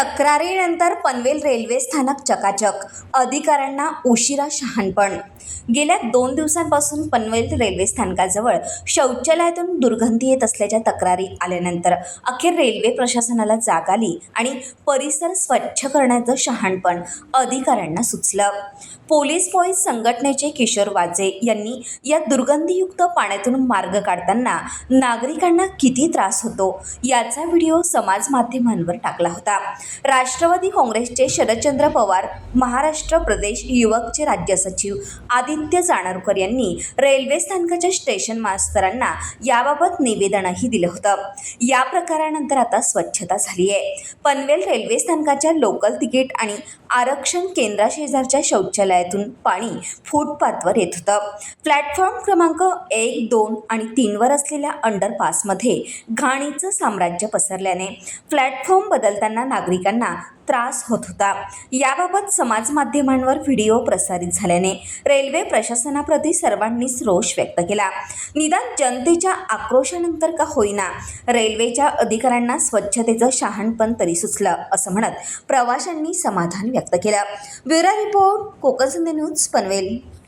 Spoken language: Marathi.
तक्रारीनंतर पनवेल रेल्वे स्थानक चकाचक. अधिकाऱ्यांना उशिरा शहाणपण. गेल्या दोन दिवसांपासून पनवेल रेल्वे स्थानकाजवळ शौचालयातून दुर्गंधी येत असल्याच्या तक्रारी आल्यानंतर अखेर रेल्वे प्रशासनाला जाग आली आणि परिसर स्वच्छ करण्याचं शहाणपण अधिकाऱ्यांना सुचलं. पोलीस बॉईज संघटनेचे किशोर वाजे यांनी या दुर्गंधीयुक्त पाण्यातून मार्ग काढताना नागरिकांना किती त्रास होतो याचा व्हिडिओ समाज माध्यमांवर टाकला होता. राष्ट्रवादी काँग्रेसचे शरदचंद्र पवार महाराष्ट्र प्रदेश युवकचे राज्य सचिव आदित्य जाणरकर यांनी रेल्वे स्थानकाच्या स्टेशन मास्तरांना याबाबत निवेदनही दिलं होतं. या प्रकारानंतर आता स्वच्छता झाली आहे पनवेल रेल्वे स्थानकाच्या लोकल तिकीट आणि आरक्षण केंद्राशेजारच्या शौचालयातून पाणी फुटपाथवर येत होतं. प्लॅटफॉर्म क्रमांक एक दोन आणि तीनवर असलेल्या अंडरपासमध्ये घाणीचं साम्राज्य पसरल्याने प्लॅटफॉर्म बदलताना नागरिक नागरिकांना त्रास होत होता. याबाबत समाज माध्यमांवर व्हिडिओ प्रसारित झाल्याने रेल्वे प्रशासनाप्रती सर्वांनीच रोष व्यक्त केला. निदान जनतेच्या आक्रोशानंतर का होईना रेल्वेच्या अधिकाऱ्यांना स्वच्छतेचं शहाणपण तरी सुचलं असं म्हणत प्रवाशांनी समाधान व्यक्त केलं. Bureau report Konkan news Panvel.